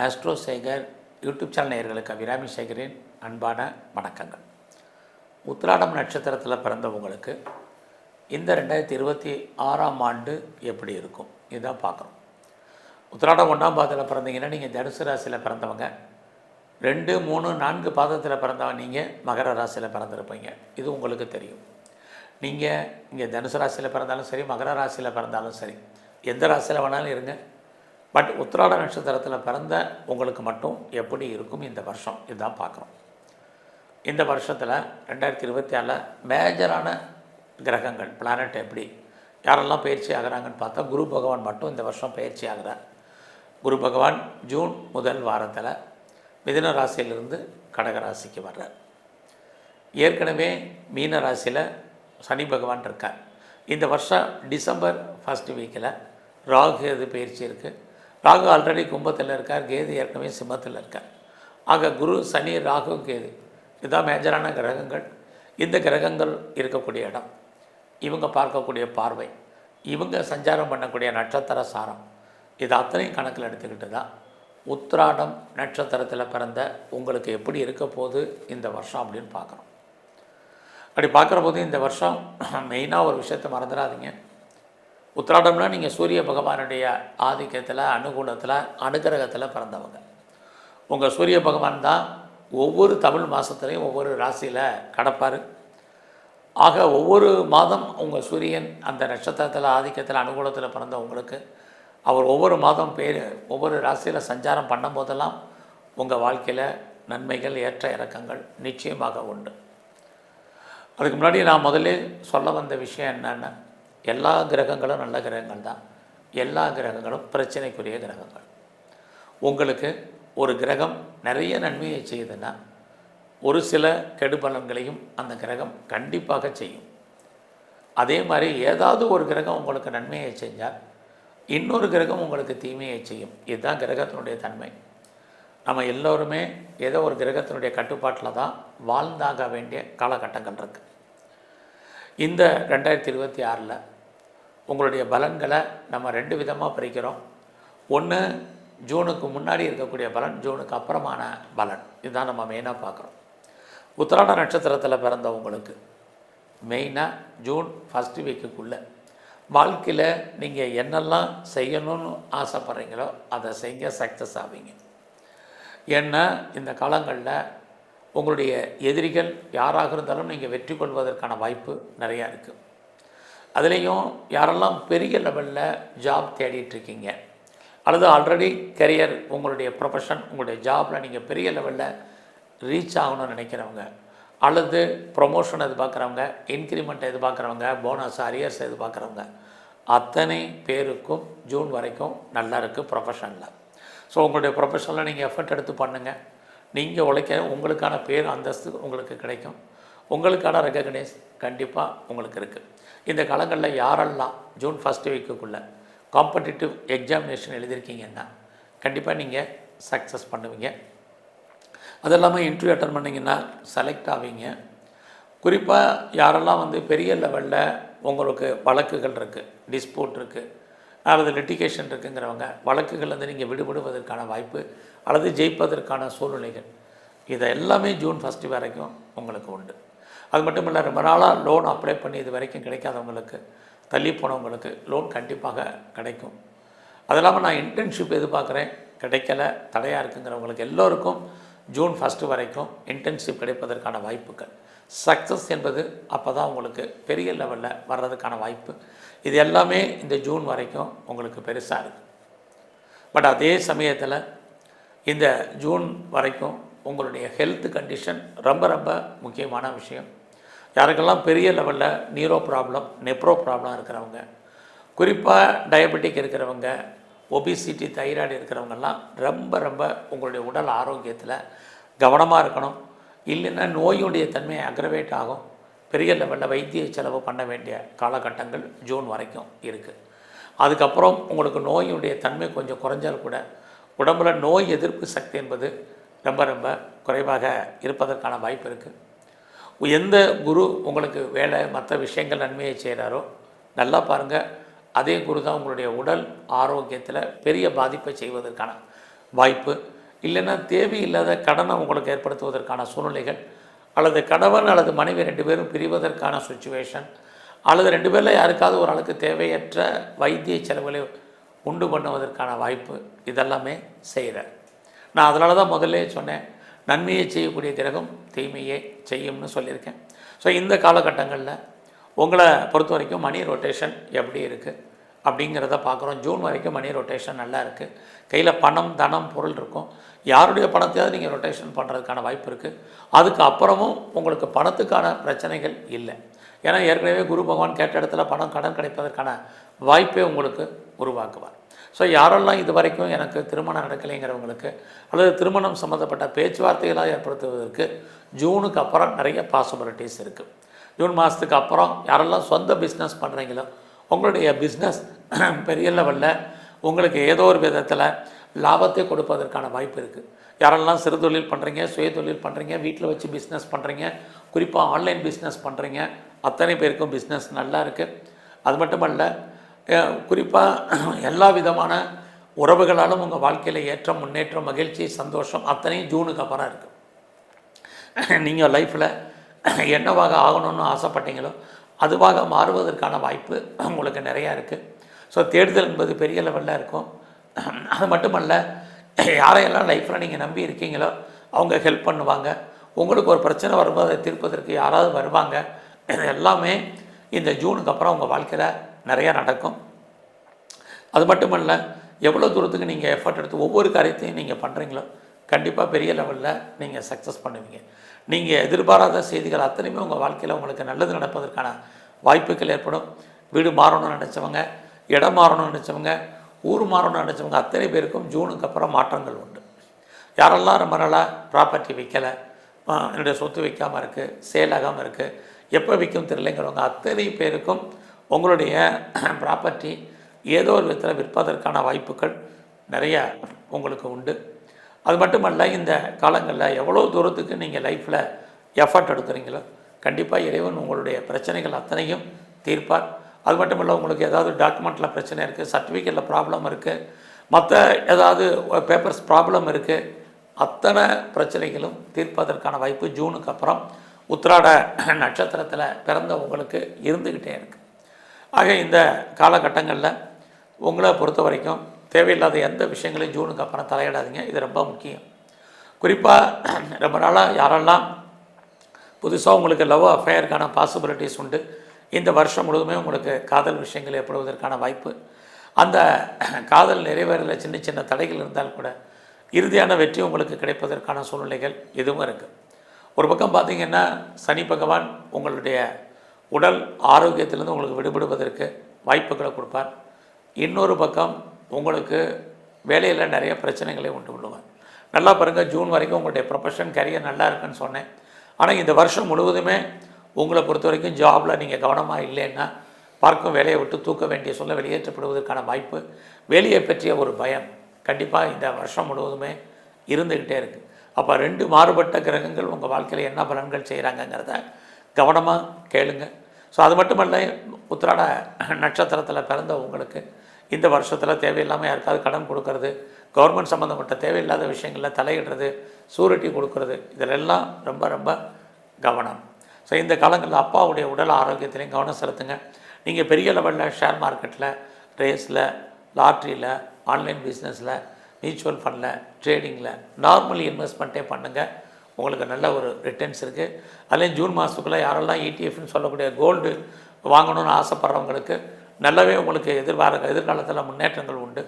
Astro Sekar YouTube channel நேயர்களுக்கு அபிராமி சேகரின் அன்பான வணக்கங்கள். உத்திராடம் நட்சத்திரத்தில் பிறந்தவங்களுக்கு இந்த ரெண்டாயிரத்தி இருபத்தி ஆறாம் ஆண்டு எப்படி இருக்கும்? இதுதான் பார்க்குறோம் உத்திராடம் ஒன்றாம் பாதத்தில் பிறந்தீங்கன்னா நீங்கள் தனுசு ராசியில் பிறந்தவங்க. ரெண்டு மூணு நான்கு பாதத்தில் பிறந்தவங்க நீங்கள் மகர ராசியில் பிறந்திருப்பீங்க. இது உங்களுக்கு தெரியும். நீங்கள் இங்கே தனுசு ராசியில் பிறந்தாலும் சரி மகர ராசியில் பிறந்தாலும் சரி எந்த ராசியில் வேணாலும் இருங்க. பட் உத்திராட நட்சத்திரத்தில் பிறந்த உங்களுக்கு மட்டும் எப்படி இருக்கும் இந்த வருஷம்? இதுதான் பார்க்குறோம் இந்த வருஷத்தில் ரெண்டாயிரத்தி இருபத்தி ஆறில் மேஜரான கிரகங்கள் பிளானட் எப்படி? யாரெல்லாம் பயிற்சி ஆகுறாங்கன்னு பார்த்தா குரு பகவான் மட்டும் இந்த வருஷம் பயிற்சி ஆகிறார் குரு பகவான் ஜூன் முதல் வாரத்தில் மிதுன ராசியிலிருந்து கடக ராசிக்கு வர்றார். ஏற்கனவே மீன ராசியில் சனி பகவான் இருக்கார். இந்த வருஷம் டிசம்பர் ஃபஸ்ட் வீக்கில் ராகு எது பயிற்சி இருக்குது ராகு ஆல்ரெடி கும்பத்தில் இருக்கார் கேது ஏற்கனவே சிம்மத்தில் இருக்கார். ஆக குரு சனி ராகு கேது இதுதான் மேஜரான கிரகங்கள். இந்த கிரகங்கள் இருக்கக்கூடிய இடம். இவங்க பார்க்கக்கூடிய பார்வை. இவங்க சஞ்சாரம் பண்ணக்கூடிய நட்சத்திர சாரம். இது அத்தனையும் கணக்கில் எடுத்துக்கிட்டு தான் உத்ராடம் நட்சத்திரத்தில் பிறந்த உங்களுக்கு எப்படி இருக்க போகுது இந்த வருஷம் அப்படின்னு பார்க்குறோம் அப்படி பார்க்குற போது இந்த வருஷம் மெயினாக ஒரு விஷயத்தை மறந்துடாதீங்க. உத்திராடம்னா நீங்கள் சூரிய பகவானுடைய ஆதிக்கத்தில் அனுகூலத்தில் அனுகிரகத்தில் பிறந்தவங்க. உங்கள் சூரிய பகவான் தான் ஒவ்வொரு தமிழ் மாதத்துலேயும் ஒவ்வொரு ராசியில் கடப்பார். ஆக ஒவ்வொரு மாதம் உங்கள் சூரியன் அந்த நட்சத்திரத்தில் ஆதிக்கத்தில் அனுகூலத்தில் பிறந்த உங்களுக்கு அவர் ஒவ்வொரு மாதம் பேர் ஒவ்வொரு ராசியில் சஞ்சாரம் பண்ணும்போதெல்லாம் உங்கள் வாழ்க்கையில் நன்மைகள் ஏற்ற இறக்கங்கள் நிச்சயமாக உண்டு. அதுக்கு முன்னாடி நான் முதல்ல சொல்ல வந்த விஷயம் என்னென்னா எல்லா கிரகங்களும் நல்ல கிரகங்கள் தான். எல்லா கிரகங்களும் பிரச்சனைக்குரிய கிரகங்கள். உங்களுக்கு ஒரு கிரகம் நிறைய நன்மையை செய்யுதுன்னா ஒரு சில கெடுபலன்களையும் அந்த கிரகம் கண்டிப்பாக செய்யும். அதே மாதிரி ஏதாவது ஒரு கிரகம் உங்களுக்கு நன்மையை செஞ்சால் இன்னொரு கிரகம் உங்களுக்கு தீமையை செய்யும். இதுதான் கிரகத்தினுடைய தன்மை. நம்ம எல்லோருமே ஏதோ ஒரு கிரகத்தினுடைய கட்டுப்பாட்டில் தான் வாழ்ந்தாக வேண்டிய காலகட்டங்கள் இருக்குது இந்த ரெண்டாயிரத்தி இருபத்தி ஆறில் உங்களுடைய பலன்களை நம்ம ரெண்டு விதமாக பிரிக்கிறோம். ஒன்று ஜூனுக்கு முன்னாடி இருக்கக்கூடிய பலன் ஜூனுக்கு அப்புறமான பலன். இதுதான் நம்ம மெயினாக பார்க்குறோம். உத்தராட நட்சத்திரத்தில் பிறந்தவங்களுக்கு மெயினாக ஜூன் ஃபஸ்ட்டு வீக்குக்குள்ளே வாழ்க்கையில் நீங்கள் என்னெல்லாம் செய்யணும்னு ஆசைப்பட்றீங்களோ அதை செய்ய சக்ஸஸ் ஆவீங்க. ஏன்னா இந்த காலங்களில் உங்களுடைய எதிரிகள் யாராக இருந்தாலும் நீங்கள் வெற்றி கொள்வதற்கான வாய்ப்பு நிறையா இருக்குது அதுலேயும் யாரெல்லாம் பெரிய லெவலில் ஜாப் தேடிட்டுருக்கீங்க? அல்லது ஆல்ரெடி கெரியர் உங்களுடைய ப்ரொஃபஷன் உங்களுடைய ஜாபில் நீங்கள் பெரிய லெவலில் ரீச் ஆகணும்னு நினைக்கிறவங்க அல்லது ப்ரொமோஷன் எதிர்பார்க்குறவங்க இன்க்ரிமெண்ட் எதிர்பார்க்குறவங்க போனஸ் அரியர்ஸ் எதிர்பார்க்குறவங்க அத்தனை பேருக்கும் ஜூன் வரைக்கும் நல்லா இருக்குது ப்ரொஃபஷனில் ஸோ உங்களுடைய ப்ரொஃபஷனில் நீங்கள் எஃபர்ட் எடுத்து பண்ணுங்கள் நீங்கள் உழைக்க உங்களுக்கான பேர் அந்தஸ்து உங்களுக்கு கிடைக்கும். உங்களுக்கான ரெகக்னைஸ் கண்டிப்பாக உங்களுக்கு இருக்குது இந்த காலங்களில் யாரெல்லாம் ஜூன் ஃபஸ்ட் வீக்குக்குள்ளே காம்படிட்டிவ் எக்ஸாமினேஷன் எழுதியிருக்கீங்கன்னா கண்டிப்பாக நீங்கள் சக்ஸஸ் பண்ணுவீங்க. அது இல்லாமல் இன்டர்வியூ அட்டன் பண்ணிங்கன்னா செலக்ட் ஆவீங்க. குறிப்பாக யாரெல்லாம் வந்து பெரிய லெவலில் உங்களுக்கு வழக்குகள் இருக்குது டிஸ்பியூட் இருக்குது அல்லது லிட்டிகேஷன் இருக்குங்கிறவங்க வழக்குகள்லேருந்து நீங்கள் விடுபடுவதற்கான வாய்ப்பு அல்லது ஜெயிப்பதற்கான சூழ்நிலைகள் இதை எல்லாமே ஜூன் ஃபஸ்ட்டு வரைக்கும் உங்களுக்கு உண்டு. அது மட்டும் இல்லை ரொம்ப நாளாக லோன் அப்ளை பண்ணி இது வரைக்கும் கிடைக்காதவங்களுக்கு தள்ளி போனவங்களுக்கு லோன் கண்டிப்பாக கிடைக்கும். அது இல்லாமல் நான் இன்டர்ன்ஷிப் எதிர்பார்க்குறேன். கிடைக்கல தடையாக இருக்குங்கிறவங்களுக்கு எல்லோருக்கும் ஜூன் ஃபஸ்ட்டு வரைக்கும் இன்டர்ன்ஷிப் கிடைப்பதற்கான வாய்ப்புகள். சக்ஸஸ் என்பது அப்போ தான் உங்களுக்கு பெரிய லெவலில் வர்றதுக்கான வாய்ப்பு. இது எல்லாமே இந்த ஜூன் வரைக்கும் உங்களுக்கு பெருசாக இருக்குது பட் அதே சமயத்தில் இந்த ஜூன் வரைக்கும் உங்களுடைய ஹெல்த் கண்டிஷன் ரொம்ப ரொம்ப முக்கியமான விஷயம். யாருக்கெல்லாம் பெரிய லெவலில் நீரோ ப்ராப்ளம் நெப்ரோ ப்ராப்ளம் இருக்கிறவங்க குறிப்பாக டயபெட்டிக் இருக்கிறவங்க ஒபிசிட்டி தைராய்டு இருக்கிறவங்கெல்லாம் ரொம்ப ரொம்ப உங்களுடைய உடல் ஆரோக்கியத்தில் கவனமாக இருக்கணும். இல்லைன்னா நோயுடைய தன்மை அக்ரவேட் ஆகும். பெரிய லெவலில் வைத்திய செலவு பண்ண வேண்டிய காலகட்டங்கள் ஜூன் வரைக்கும் இருக்குது அதுக்கப்புறம் உங்களுக்கு நோயுடைய தன்மை கொஞ்சம் குறைஞ்சால் கூட உடம்புல நோய் எதிர்ப்பு சக்தி என்பது ரொம்ப ரொம்ப குறைவாக இருப்பதற்கான வாய்ப்பு இருக்குது எந்த குரு உங்களுக்கு வேலை மற்ற விஷயங்கள் நன்மையை செய்கிறாரோ நல்லா பாருங்கள் அதே குரு தான் உங்களுடைய உடல் ஆரோக்கியத்தில் பெரிய பாதிப்பை செய்வதற்கான வாய்ப்பு. இல்லைன்னா தேவையில்லாத கடனை உங்களுக்கு ஏற்படுத்துவதற்கான சூழ்நிலைகள் அல்லது கணவன் அல்லது மனைவி ரெண்டு பேரும் பிரிவதற்கான சுச்சுவேஷன் அல்லது ரெண்டு பேரில் யாருக்காவது ஒரு ஆளுக்கு தேவையற்ற வைத்திய செலவுகளை உண்டு பண்ணுவதற்கான வாய்ப்பு இதெல்லாமே செய்கிறேன் நான் அதனால தான் முதல்ல சொன்னேன் நன்மையை செய்யக்கூடிய கிரகம் தீமையை செய்யும்னு சொல்லியிருக்கேன். ஸோ இந்த காலகட்டங்களில் உங்களை பொறுத்த வரைக்கும் மணி ரொட்டேஷன் எப்படி இருக்குது அப்படிங்கிறத பார்க்குறோம். ஜூன் வரைக்கும் மணி ரொட்டேஷன் நல்லா இருக்குது கையில் பணம் தனம் பொருள் இருக்கும். யாருடைய பணத்தையாவது நீங்கள் ரொட்டேஷன் பண்ணுறதுக்கான வாய்ப்பு இருக்குது அதுக்கு அப்புறமும் உங்களுக்கு பணத்துக்கான பிரச்சனைகள் இல்லை. ஏன்னா ஏற்கனவே குரு பகவான் கேட்ட இடத்துல பணம் கடன் கிடைப்பதற்கான வாய்ப்பே உங்களுக்கு உருவாக்குவார். ஸோ யாரெல்லாம் இது வரைக்கும் எனக்கு திருமணம் நடக்கலைங்கிறவங்களுக்கு அல்லது திருமணம் சம்மந்தப்பட்ட பேச்சுவார்த்தைகளாக ஏற்படுத்துவதற்கு ஜூனுக்கு அப்புறம் நிறைய பாசிபிலிட்டிஸ் இருக்குது ஜூன் மாதத்துக்கு அப்புறம் யாரெல்லாம் சொந்த பிஸ்னஸ் பண்ணுறீங்களோ உங்களுடைய பிஸ்னஸ் பெரிய லெவலில் உங்களுக்கு ஏதோ ஒரு விதத்தில் லாபத்தை கொடுப்பதற்கான வாய்ப்பு இருக்குது யாரெல்லாம் சிறு தொழில் பண்ணுறீங்க சுய தொழில் பண்ணுறீங்க வீட்டில் வச்சு பிஸ்னஸ் பண்ணுறீங்க குறிப்பாக ஆன்லைன் பிஸ்னஸ் பண்ணுறீங்க அத்தனை பேருக்கும் பிஸ்னஸ் நல்லா இருக்குது அது மட்டுமல்ல குறிப்பாக எல்லா விதமான உறவுகளாலும் உங்கள் வாழ்க்கையில் ஏற்றம் முன்னேற்றம் மகிழ்ச்சி சந்தோஷம் அத்தனையும் ஜூனுக்கு அப்புறம் இருக்குது நீங்கள் லைஃப்பில் என்னவாக ஆகணும்னு ஆசைப்பட்டீங்களோ அதுவாக மாறுவதற்கான வாய்ப்பு உங்களுக்கு நிறையா இருக்குது ஸோ தேடுதல் என்பது பெரிய லெவலில் இருக்கும். அது மட்டுமல்ல யாரையெல்லாம் லைஃப்பில் நீங்கள் நம்பி இருக்கீங்களோ அவங்க ஹெல்ப் பண்ணுவாங்க. உங்களுக்கு ஒரு பிரச்சனை வரும்போது அதை தீர்ப்பதற்கு யாராவது வருவாங்க. இது எல்லாமே இந்த ஜூனுக்கு அப்புறம் உங்கள் வாழ்க்கையில் நிறையா நடக்கும். அது மட்டுமல்ல எவ்வளோ தூரத்துக்கு நீங்கள் எஃபர்ட் எடுத்து ஒவ்வொரு காரியத்தையும் நீங்கள் பண்ணுறீங்களோ கண்டிப்பாக பெரிய லெவலில் நீங்கள் சக்ஸஸ் பண்ணுவீங்க. நீங்கள் எதிர்பாராத செய்திகள் அத்தனையுமே உங்கள் வாழ்க்கையில் உங்களுக்கு நல்லது நடப்பதற்கான வாய்ப்புகள் ஏற்படும். வீடு மாறணும்னு நினச்சவங்க இடம் மாறணும்னு நினச்சவங்க ஊர் மாறணும்னு நினச்சவங்க அத்தனை பேருக்கும் ஜூனுக்கு அப்புறம் மாற்றங்கள் உண்டு. யாரெல்லாம் ரொம்ப நாளாக ப்ராப்பர்ட்டி விற்கலை என்னுடைய சொத்து விற்காமல் இருக்குது சேல் ஆகாமல் இருக்குது எப்போ விற்கும் தெரியலைங்கிறவங்க அத்தனை பேருக்கும் உங்களுடைய ப்ராப்பர்ட்டி ஏதோ ஒரு விதத்தில் விற்பதற்கான வாய்ப்புகள் நிறைய உங்களுக்கு உண்டு. அது மட்டுமல்ல இந்த காலங்களில் எவ்வளோ தூரத்துக்கு நீங்கள் லைஃப்பில் எஃபர்ட் எடுக்கிறீங்களோ கண்டிப்பாக இறைவன் உங்களுடைய பிரச்சனைகள் அத்தனையும் தீர்ப்பார். அது மட்டும் இல்லை உங்களுக்கு ஏதாவது டாக்குமெண்ட்டில் பிரச்சனை இருக்குது சர்டிஃபிகேட்டில் ப்ராப்ளம் இருக்குது மற்ற ஏதாவது பேப்பர்ஸ் ப்ராப்ளம் இருக்குது அத்தனை பிரச்சனைகளும் தீர்ப்பதற்கான வாய்ப்பு ஜூனுக்கு அப்புறம் உத்திராட நட்சத்திரத்தில் பிறந்த உங்களுக்கு இருந்துக்கிட்டே இருக்குது ஆக இந்த காலகட்டங்களில் உங்களை பொறுத்த வரைக்கும் தேவையில்லாத எந்த விஷயங்களையும் ஜூனுக்கு அப்புறம் தலையிடாதீங்க. இது ரொம்ப முக்கியம். குறிப்பாக ரொம்ப நாளாக யாரெல்லாம் புதுசாக உங்களுக்கு லவ் அஃபேருக்கான பாசிபிலிட்டிஸ் உண்டு இந்த வருஷம் முழுவதுமே உங்களுக்கு காதல் விஷயங்கள் ஏற்படுவதற்கான வாய்ப்பு. அந்த காதல் நிறைவேறல சின்ன சின்ன தடைகள் இருந்தால் கூட இறுதியான வெற்றி உங்களுக்கு கிடைப்பதற்கான சூழ்நிலைகள் எதுவும் இருக்குது ஒரு பக்கம் பார்த்தீங்கன்னா சனி பகவான் உங்களுடைய உடல் ஆரோக்கியத்திலிருந்து உங்களுக்கு விடுபடுவதற்கு வாய்ப்புகளை கொடுப்பார். இன்னொரு பக்கம் உங்களுக்கு வேலையில் நிறைய பிரச்சனைகளை உண்டு விடுவார் நல்லா பாருங்கள் ஜூன் வரைக்கும் உங்களுடைய ப்ரொஃபஷன் கரியர் நல்லா இருக்குன்னு சொன்னேன். ஆனால் இந்த வருஷம் முழுவதுமே உங்களை பொறுத்த வரைக்கும் ஜாபில் நீங்கள் கவனமாக இல்லைன்னா பார்க்கும் வேலையை விட்டு தூக்க வேண்டிய சொல்ல வெளியேற்றப்படுவதற்கான வாய்ப்பு வேலையை பற்றிய ஒரு பயம் கண்டிப்பாக இந்த வருஷம் முழுவதுமே இருந்துக்கிட்டே இருக்குது அப்போ ரெண்டு மாறுபட்ட கிரகங்கள் உங்கள் வாழ்க்கையில் என்ன பலன்கள் செய்கிறாங்கங்கிறத கவனமாக கேளுங்கள் ஸோ அது மட்டுமல்ல உத்திராட நட்சத்திரத்தில் பிறந்த உங்களுக்கு இந்த வருஷத்தில் தேவையில்லாமல் யாருக்காவது கடன் கொடுக்கறது கவர்மெண்ட் சம்மந்தப்பட்ட தேவையில்லாத விஷயங்களில் தலையிடுறது சூரிட்டி கொடுக்கறது இதிலெல்லாம் ரொம்ப ரொம்ப கவனம். ஸோ இந்த காலங்களில் அப்பாவுடைய உடல் ஆரோக்கியத்திலையும் கவனம் செலுத்துங்க. நீங்கள் பெரிய லெவலில் ஷேர் மார்க்கெட்டில் ரேஸில் லாட்ரியில் ஆன்லைன் பிஸ்னஸில் மியூச்சுவல் ஃபண்டில் ட்ரேடிங்கில் நார்மல் இன்வெஸ்ட்மெண்ட்டே பண்ணுங்கள் உங்களுக்கு நல்ல ஒரு ரிட்டர்ன்ஸ் இருக்குது அதுலேயும் ஜூன் மாதத்துக்குள்ளே யாரெல்லாம் இடிஎஃப்னு சொல்லக்கூடிய கோல்டு வாங்கணும்னு ஆசைப்பட்றவங்களுக்கு நல்லாவே உங்களுக்கு எதிர்பார எதிர்காலத்தில் முன்னேற்றங்கள் உண்டு.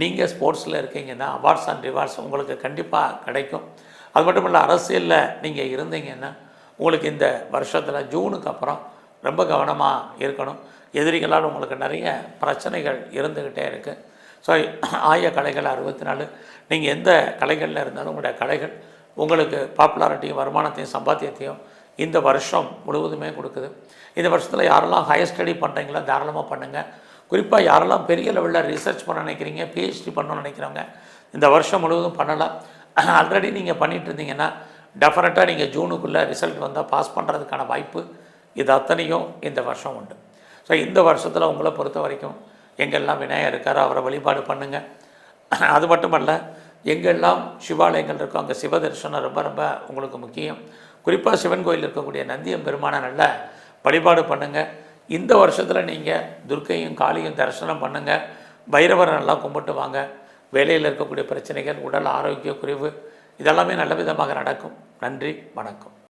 நீங்கள் ஸ்போர்ட்ஸில் இருக்கீங்கன்னா அவார்ட்ஸ் அண்ட் ரிவார்ட்ஸ் உங்களுக்கு கண்டிப்பாக கிடைக்கும். அது மட்டும் இல்லை அரசியலில் நீங்கள் இருந்தீங்கன்னா உங்களுக்கு இந்த வருஷத்தில் ஜூனுக்கு அப்புறம் ரொம்ப கவனமாக இருக்கணும். எதிரிகளால் உங்களுக்கு நிறைய பிரச்சனைகள் இருந்துக்கிட்டே இருக்குது ஸோ ஆய கலைகள் அறுபத்தி நாலு. நீங்கள் எந்த கலைகளில் இருந்தாலும் உங்களுடைய கலைகள் உங்களுக்கு பாப்புலாரிட்டியும் வருமானத்தையும் சம்பாத்தியத்தையும் இந்த வருஷம் முழுவதுமே கொடுக்குது. இந்த வருஷத்தில் யாரெல்லாம் ஹையர் ஸ்டடி பண்ணுறீங்களோ தாராளமாக பண்ணுங்கள் குறிப்பாக யாரெல்லாம் பெரிய லெவலில் ரிசர்ச் பண்ண நினைக்கிறீங்க பிஹெச்டி பண்ணணும்னு நினைக்கிறவங்க இந்த வருஷம் முழுவதும் பண்ணலாம் ஆல்ரெடி நீங்கள் பண்ணிட்டு இருந்தீங்கன்னா டெஃபினட்டாக நீங்கள் ஜூனுக்குள்ளே ரிசல்ட் வந்தால் பாஸ் பண்ணுறதுக்கான வாய்ப்பு இது அத்தனையும் இந்த வருஷம் உண்டு. ஸோ இந்த வருஷத்தில் உங்களை பொறுத்த வரைக்கும் எங்கெல்லாம் விநாயகர் இருக்காரோ அவரை வழிபாடு பண்ணுங்கள் அது மட்டுமல்ல எங்கெல்லாம் சிவாலயங்கள் இருக்கோ அங்கே சிவ தரிசனம் ரொம்ப ரொம்ப உங்களுக்கு முக்கியம். குறிப்பாக சிவன் கோயில் இருக்கக்கூடிய நந்தியம் பெருமானை நல்லா வழிபாடு பண்ணுங்கள் இந்த வருஷத்தில் நீங்கள் துர்க்கையும் காளியும் தரிசனம் பண்ணுங்கள் பைரவரை நல்லா கும்பிட்டு வாங்க. வேலையில் இருக்கக்கூடிய பிரச்சனைகள் உடல் ஆரோக்கிய குறைவு இதெல்லாமே நல்ல விதமாக நடக்கும். நன்றி வணக்கம்.